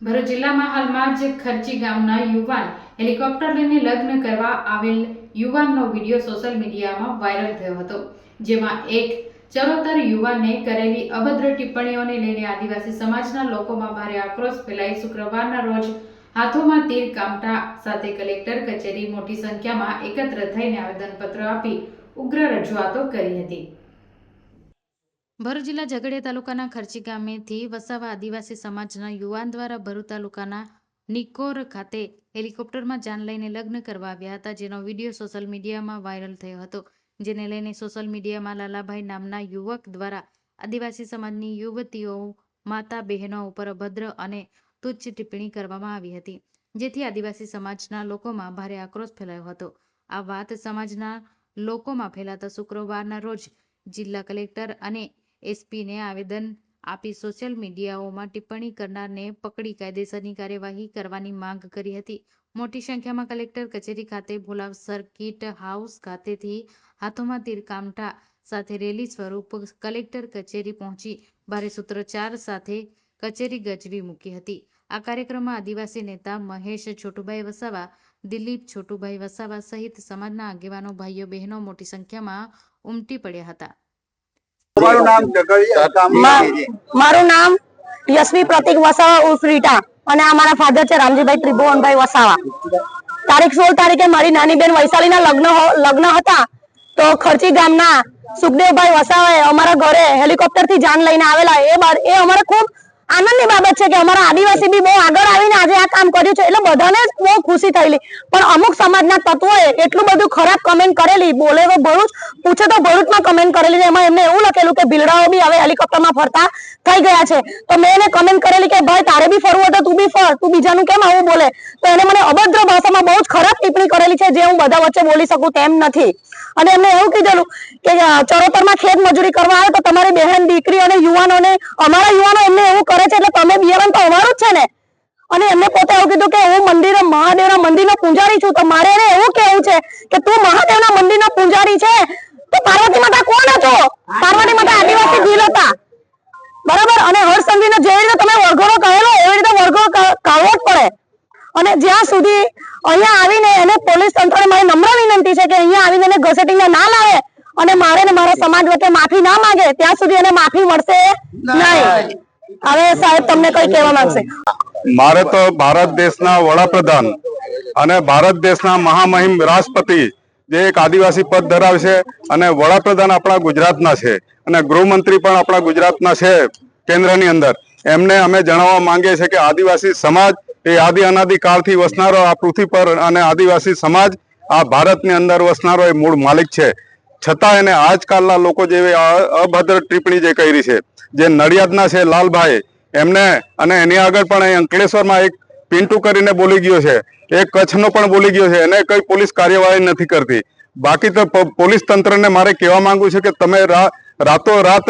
ભરૂચ જિલ્લામાં હાલમાં જ ખર્ચી ગામના યુવાન હેલિકોપ્ટર લઈને લગ્ન કરવા આવેલ યુવાનનો વીડિયો સોશિયલ મીડિયામાં વાયરલ થયો હતો, જેમાં એક ચરોતર યુવાને કરેલી અભદ્ર ટિપ્પણીઓને લઈને આદિવાસી સમાજના લોકોમાં ભારે આક્રોશ ફેલાઈ શુક્રવારના રોજ હાથોમાં તીર કામટા સાથે કલેક્ટર કચેરી મોટી સંખ્યામાં એકત્ર થઈને આવેદનપત્ર આપી ઉગ્ર રજૂઆતો કરી હતી. ભરૂચ જિલ્લા ઝઘડિયા તાલુકાના ખર્ચી ગામેથી વસાવા આદિવાસી સમાજના યુવાન દ્વારા ભરૂચ તાલુકાના નિકોર ખાતે હેલિકોપ્ટરમાં જાન લઈને લગ્ન કરવા આવ્યા હતા, જેનો વીડિયો સોશિયલ મીડિયામાં વાયરલ થયો હતો. જેને લઈને સોશિયલ મીડિયામાં લાલાભાઈ નામના યુવક દ્વારા આદિવાસી સમાજની યુવતીઓ, માતા બહેનો ઉપર અભદ્ર અને તુચ્છ ટિપ્પણી કરવામાં આવી હતી, જેથી આદિવાસી સમાજના લોકોમાં ભારે આક્રોશ ફેલાયો હતો. આ વાત સમાજના લોકોમાં ફેલાતા શુક્રવારના રોજ જિલ્લા કલેક્ટર અને એસપીને આવેદન આપી સોશિયલ મીડિયાઓમાં ટિપ્પણી કરનારને પકડી કાયદેસરની કાર્યવાહી કરવાની માંગ કરી હતી. મોટી સંખ્યામાં કલેક્ટર કચેરી ખાતે ભોલાવ સર્કિટ હાઉસ ખાતેથી હાથોમાં તીર કામઠા સાથે રેલી સ્વરૂપ કલેક્ટર કચેરી પહોંચી ભારે સૂત્રોચ્ચાર સાથે કચેરી ગજવી મૂકી હતી. આ કાર્યક્રમમાં આદિવાસી નેતા મહેશ છોટુભાઈ વસાવા, દિલીપ છોટુભાઈ વસાવા સહિત સમાજના આગેવાનો, ભાઈઓ, બહેનો મોટી સંખ્યામાં ઉમટી પડ્યા હતા. તમારું નામ મારું નામ યશવી પ્રતિક વસાવા ઉર્ફ રીટા અને અમારા ફાધર છે રામજીભાઈ ત્રિભુવનભાઈ વસાવા. તારીખ સોળ તારીખે મારી નાની બેન વૈશાલીના લગ્ન લગ્ન હતા તો ખર્ચી ગામના સુખદેવભાઈ વસાવાએ અમારા ઘરે હેલિકોપ્ટરથી જાન લઈને આવેલા. એ બાદ એ અમારે ખૂબ આનંદની બાબત છે કે અમારા આદિવાસી બી બહુ આગળ આવીને આજે આ કામ કર્યું છે એટલે બધાને બહુ ખુશી થયેલી. પણ અમુક સમાજના તત્વોએ એટલું બધું ખરાબ કમેન્ટ કરેલી. બોલે તો ભરૂચ, પૂછે તો ભરૂચમાં કમેન્ટ કરેલી એમાં એમને એવું લખેલું કે ભીલડાઓ બી હવે હેલિકોપ્ટરમાં ફરતા થઈ ગયા છે. તો મેં એને કમેન્ટ કરેલી કે ભાઈ તારે બી ફરવું હતું તો બી ફર. તું બીજાનું કેમ આવું બોલે? તો એને મને અભદ્ર ભાષામાં બહુ જ ખરાબ ટિપ્પણી કરેલી છે. જે હું બધા વચ્ચે બોલી શકું તેમ નથી. અને એમને એવું કીધેલું કે ચરોતરમાં ખેત મજૂરી કરવા આવે તો તમારી બહેન દીકરી અને યુવાનોને, અમારા યુવાનો એમને એવું કરે છે એટલે તમે બિયારણ તો અમારું જ છે ને અને એમને પોતે એવું કીધું કે હું મંદિર મહાદેવના મંદિરનો પૂજારી છું તો મારે એને એવું કેવું છે કે તું મહાદેવના મંદિરનો પૂજારી છે તો પાર્વતી માતા કોણ હતો? પાર્વતી માતા આદિવાસી ભીલ હતા. બરાબર? અને હર્ષચંદ્રીને જેવી રીતે તમે વરઘોડો કહેલો એવી રીતે વરઘોડો કહેવો જ પડે. અને જ્યાં સુધી અહીંયા આવીને એને પોલીસ તંત્રને મારી નમ્ર વિનંતી છે કે અહીંયા આવીને એને ઘસેટીને ના લાવે અને મારે ને મારા સમાજ વચ્ચે માફી ના માંગે ત્યાં સુધી એને માફી મળશે નહીં. હવે સાહેબ તમને કઈ કહેવા માંગશે? મારે તો ભારત દેશના વડાપ્રધાન અને ભારત દેશના મહામહિમ રાષ્ટ્રપતિ જે એક આદિવાસી પદ ધરાવે છે અને વડાપ્રધાન આપણા ગુજરાતના છે અને ગૃહમંત્રી પણ આપણા ગુજરાતના છે કેન્દ્રની અંદર. એમને અમે જણાવવા માંગીએ છીએ કે આદિવાસી સમાજ એ આદિ અનાદિ કાળથી વસનારો આ પૃથ્વી પર અને આદિવાસી સમાજ આ ભારતની અંદર વસનારો એ મૂળ માલિક છે. છતાં એને આજકાલના લોકો જેવી અભદ્ર ટિપ્પણી જે કરી છે, જે નડિયાદના છે લાલભાઈ એમને અને એની આગળ પણ અહીં અંકલેશ્વરમાં એક પિન્ટુ કરીને બોલી ગયો છે. એક કચ્છનો પણ બોલી ગયો છે. એને કઈ પોલીસ કાર્યવાહી નથી કરતી. બાકી તો પોલીસ તંત્રને મારે કહેવા માંગુ છે કે તમે રા- રાતોરાત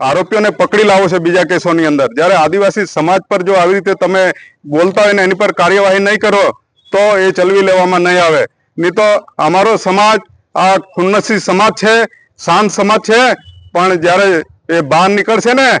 આરોપીઓને પકડી લાવો છો બીજા કેસોની અંદર. જ્યારે આદિવાસી સમાજ પર જો આવી રીતે તમે બોલતા હોય ને એની પર કાર્યવાહી નહીં કરો, તો એ ચલવી લેવામાં નહીં આવે. નહીં તો અમારો સમાજ, આ ખુન્નસી સમાજ છે શાંત સમાજ છે, પણ જ્યારે એ બહાર નીકળશે ને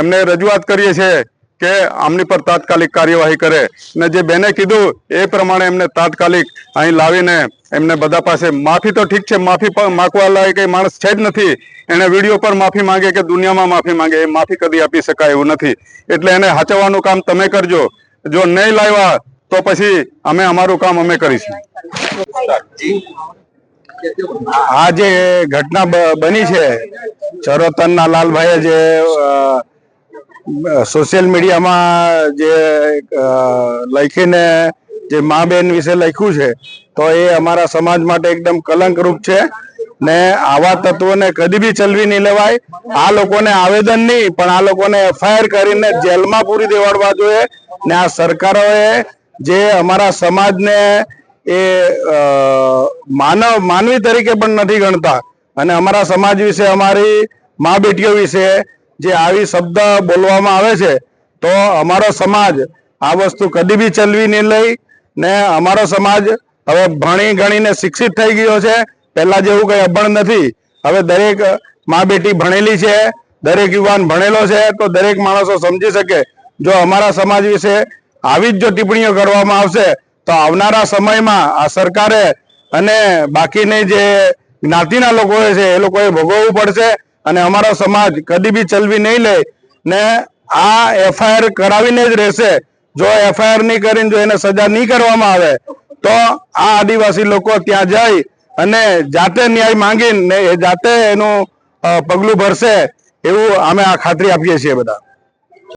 એમને રજૂઆત કરીએ છીએ કે આમની પર તાત્કાલિક કાર્યવાહી કરે. ને જે બેને કીધું એ પ્રમાણે એમને તાત્કાલિક અહીં લાવીને એમને બધા પાસે માફી તો ઠીક છે, માફી માગવા લાયક માણસ છે જ નથી. એને વીડિયો પર માફી માંગે કે દુનિયામાં માફી માંગે, એ માફી કદી આપી શકાય એવું નથી. એટલે એને હાચવવાનું કામ તમે કરજો. જો નહીં લાવ્યા તો પછી અમે અમારું કામ અમે કરીશું. આ જે ઘટના બની છે, ચરોતરના લાલભાઈએ જે સોશિયલ મીડિયામાં જે લખીને જે મા બેન વિશે લખ્યું છે, તો એ અમારા સમાજ માટે એકદમ કલંકરૂપ છે. ને આવા તત્વોને કદી બી ચલવી નહીં લેવાય. આ લોકોને આવેદન નહીં, પણ આ લોકોને એફઆઈઆર કરીને જેલમાં પૂરી દેવાડવા જોઈએ. ને આ સરકારોએ જે અમારા સમાજને એ માનવ, માનવી તરીકે પણ નથી ગણતા. અને અમારા સમાજ વિશે, અમારી મા બેટીઓ વિશે જે આવી શબ્દ બોલવામાં આવે છે, તો અમારો સમાજ આ વસ્તુ કદી બી ચલવી નહીં લઈ ને અમારો સમાજ હવે ભણી ગણીને શિક્ષિત થઈ ગયો છે. પહેલા જેવું કંઈ અભણ નથી. હવે દરેક મા બેટી ભણેલી છે, દરેક યુવાન ભણેલો છે, તો દરેક માણસો સમજી શકે. જો અમારા સમાજ વિશે આવી જ જો ટિપ્પણીઓ કરવામાં આવશે, તો આવનારા સમયમાં આ સરકારે અને બાકીની જે જ્ઞાતિના લોકો છે, એ લોકોએ ભોગવવું પડશે. અને અમારો સમાજ કદી બી ચલવી નહીં લે ને આ એફઆઈઆર કરાવીને જ રહેશે. જો એફઆઈઆર નહીં કરીને જો એને સજા નહીં કરવામાં આવે, તો આ આદિવાસી લોકો ત્યાં જઈ અને જાતે ન્યાય માંગીને જાતે એનું પગલું ભરશે એવું અમે આ ખાતરી આપીએ છીએ બધા.